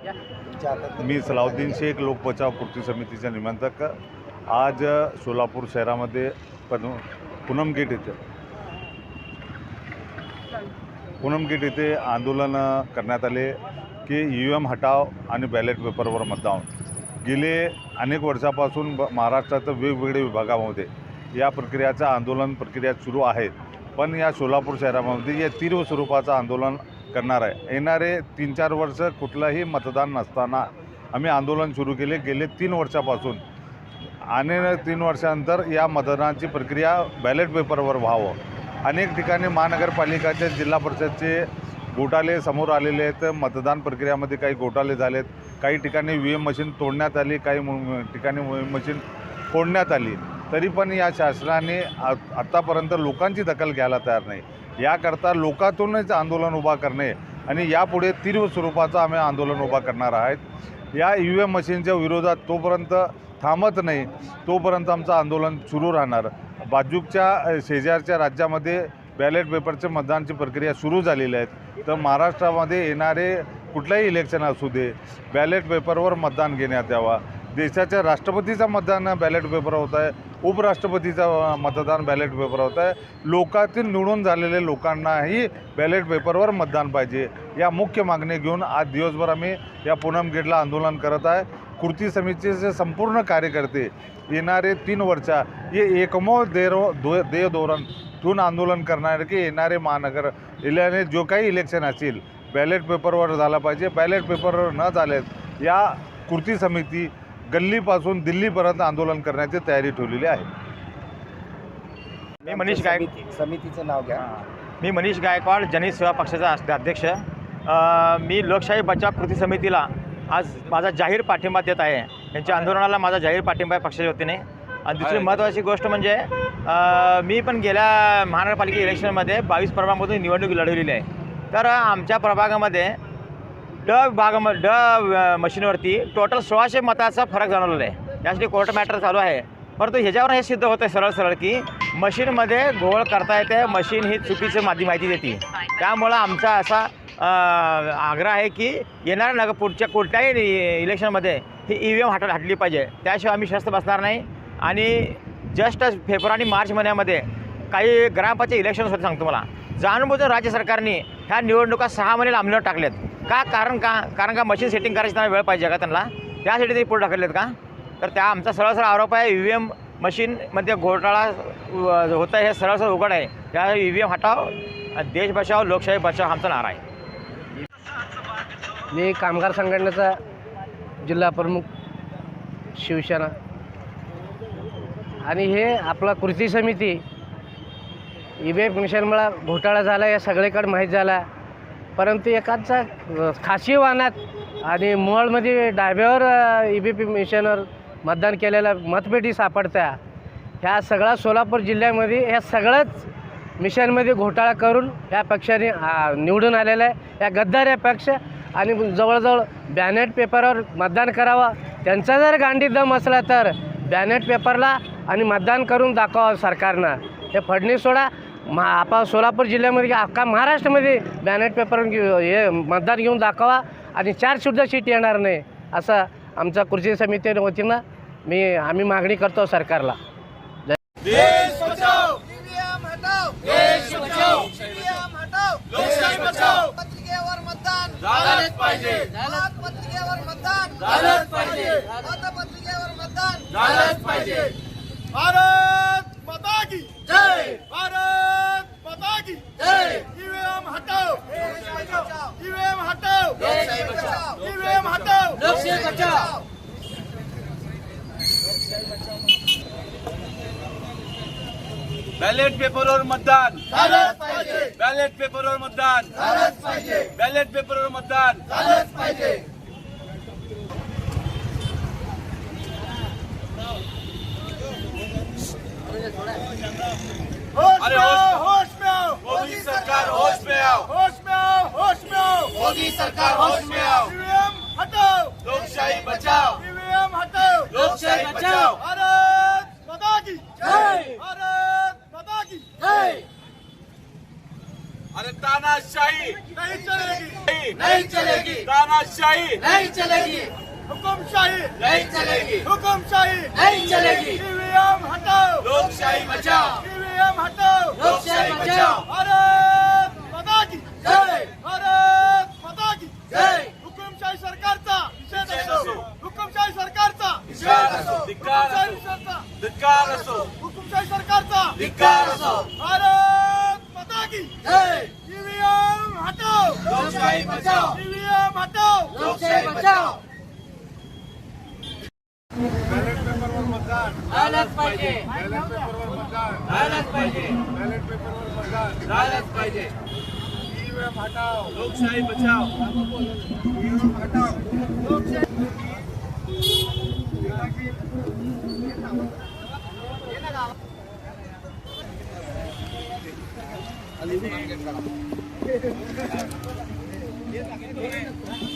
मी सलाउद्दीन शेख लोकबचाव कृती समितीच्या निमंत्रक आज सोलापूर शहरामध्ये पन पूनम गेट येथे पूनम गेट येथे आंदोलन करण्यात आले की ई एम हटाव आणि बॅलेट पेपरवर मतदान. गेले अनेक वर्षापासून ब महाराष्ट्रात वेगवेगळ्या विभागामध्ये या प्रक्रियाचं आंदोलन प्रक्रिया सुरू आहे पण या सोलापूर शहरामध्ये या तीव्र स्वरूपाचं आंदोलन करणार आहे. येणारे तीन चार वर्ष कुठलंही मतदान नसताना आम्ही आंदोलन सुरू केले. गेले तीन वर्षापासून. आणि तीन वर्षानंतर या मतदानाची प्रक्रिया बॅलेट पेपरवर व्हावं. अनेक ठिकाणी महानगरपालिकाचे जिल्हा परिषदचे घोटाळे समोर आलेले आहेत. मतदान प्रक्रियामध्ये काही घोटाळे झालेत. काही ठिकाणी व्ही एम मशीन तोडण्यात आली काही ठिकाणी व्ही एम मशीन फोडण्यात आली. तरी पण या शासनाने आ आत्तापर्यंत लोकांची दखल घ्यायला तयार नाही. याकरता लोकातूनच आंदोलन उभा करणे आणि यापुढे तीव्र स्वरूपाचं आम्ही आंदोलन उभा करणार आहेत. या ई व्ही एम मशीनच्या विरोधात तोपर्यंत थांबत नाही तोपर्यंत आमचं आंदोलन सुरू राहणार. बाजूकच्या शेजारच्या राज्यामध्ये बॅलेट पेपरचे मतदानची प्रक्रिया सुरू झालेली आहेत तर महाराष्ट्रामध्ये येणारे कुठलंही इलेक्शन असू दे बॅलेट पेपरवर मतदान घेण्यात यावा. देशाच्या राष्ट्रपतीचं मतदान बॅलेट पेपर होत आहे. उपराष्ट्रपतीचा मतदान बॅलेट पेपर होत आहे लोकातील निवडून झालेले लोकांनाही बॅलेट पेपरवर मतदान पाहिजे. या मुख्य मागणी घेऊन आज दिवसभर आम्ही या पूनम गेटला आंदोलन करत आहे. कृती समितीचे संपूर्ण कार्यकर्ते येणारे तीन वर्षा हे एकमो देरो दो देय धोरण ठेवून आंदोलन करणार की येणारे महानगर इल्याने जो काही इलेक्शन असेल बॅलेट पेपरवर झाला पाहिजे. बॅलेट पेपरवर न झालेत या कृती समिती गल्लीपासून दिल्लीपर्यंत आंदोलन करण्याची तयारी ठेवलेली आहे. मी मनीष गायक समिती- समितीचं नाव घ्या. मी मनीष गायकवाड जनहित सेवा पक्षाचा अध्यक्ष. मी लोकशाही बचाव कृती समितीला आज माझा जाहीर पाठिंबा देत आहे. यांच्या आंदोलनाला माझा जाहीर पाठिंबा आहे पक्षाच्या वतीने. आणि दुसरी महत्त्वाची गोष्ट म्हणजे मी पण गेल्या महानगरपालिका इलेक्शनमध्ये बावीस प्रभागामधून निवडणूक लढवलेली आहे. तर आमच्या प्रभागामध्ये ड भागाम ड मशीनवरती टोटल सोळाशे मताचा फरक जाणवलेला आहे. यासाठी कोर्ट मॅटर चालू आहे. परंतु ह्याच्यावर हे सिद्ध होतं आहे सरळ सरळ की मशीनमध्ये घोळ करता येते मशीन ही चुकीचं माधी माहिती देते. त्यामुळं आमचा असा आग्रह आहे की येणाऱ्या नग पुढच्या कोणत्याही इलेक्शनमध्ये ही ई व्ही एम हट हाटली पाहिजे. त्याशिवाय आम्ही शस्त बसणार नाही. आणि जस्ट फेब्रुवारी मार्च महिन्यामध्ये काही ग्रामपंचायत इलेक्शन होते सांगतो मला जाणूनबुजून राज्य सरकारने ह्या निवडणुका सहा महिने लांबणीवर टाकल्यात. का? कारण का? कारण का मशीन सेटिंग करायची त्यांना वेळ पाहिजे का त्यांना? त्यासाठी ते पुढे ढकललेत का? तर त्या आमचा सरळ सरळ आरोप आहे ई व्ही एम मशीनमध्ये घोटाळा होत आहे हे सरळ सरळ उघड आहे. त्या ई व्ही एम हटाव देश बचाव लोकशाही बचाव आमचा नारा आहे. मी कामगार संघटनेचा जिल्हा प्रमुख शिवसेना. आणि हे आपला कृती समिती ई ईबे मिशनमुळा घोटाळा झाला या सगळीकडे माहीत झाला. परंतु एकाचा खाशी खासी वाहनात आणि मोहोळमध्ये डाब्यावर ई बी पी मिशनवर मतदान केलेल्या मतपेटी सापडत्या. ह्या सगळ्या सोलापूर जिल्ह्यामध्ये ह्या सगळंच मिशनमध्ये घोटाळा करून या पक्षाने निवडून आलेला आहे. या गद्दार या पक्ष आणि जवळजवळ बॅनेट पेपरवर मतदान करावं. त्यांचा जर गांडी दम असला तर बॅनेट पेपरला आणि मतदान करून दाखवावं सरकारनं. हे फडणीस सोडा. मा आपण सोलापूर जिल्ह्यामध्ये अख्खा महाराष्ट्रामध्ये बॅनेट पेपर हे मतदान घेऊन दाखवा आणि चारसुद्धा सीट येणार नाही असं आमचा कृषी समिती वतीनं मी आम्ही मागणी करतो सरकारला. ईव्हीएम हटाव देश बचाव ईव्हीएम हटाव लोकशाही बचाव पत्रिकेवर मतदान झालंच पाहिजे पत्रिकेवर मतदान झालंच पाहिजे मतपत्रिकेवर मतदान झालंच पाहिजे भारत माता की जय भारत माता की जय ईव्हीएम हटाव देश बचाव ईव्हीएम हटाव लोकशाही बचाव ईव्हीएम हटाव लोकशाही बचाव बॅलेट पेपरवर मतदान। झालंच पाहिजे। बॅलेट पेपरवर मतदान। झालंच पाहिजे। बॅलेट पेपरवर मतदान। झालंच पाहिजे। होश अरे में आओ, होश- होश में आओ मोदी सरकार होश में आओ होश में आओ होश में आओ मोदी सरकार होश में आओ। ईवीएम हटाओ। लोकशाही बचाओ। ईवीएम हटाओ। लोकशाही बचाओ। भारत माता की जय। भारत माता की जय। अरे तानाशाही। नहीं चलेगी। नहीं चलेगी। तानाशाही। नहीं चलेगी। हुकुमशाही। नहीं चलेगी। हुकुमशाही। नहीं चलेगी। ईवीएम हटाओ। लोकशाही बचाओ। ईवीएम हटाओ। लोकशाही बचाओ। भारत माता की जय। धिक्कार असो। हुकुमशाही सरकारचा। धिक्कार असो। भारत माता की जय। ईवीएम हटाओ। लोकशाही बचाओ। ईवीएम हटाओ। लोकशाही बचाओ। बॅलेट पेपरवर मतदान। झालंच पाहिजे। बॅलेट पेपरवर मतदान। झालंच पाहिजे। बॅलेट पेपरवर मतदान। झालंच पाहिजे। ईव्हीएम हटाव लोकशाही बचाओ। ईव्हीएम हटाव Thank you.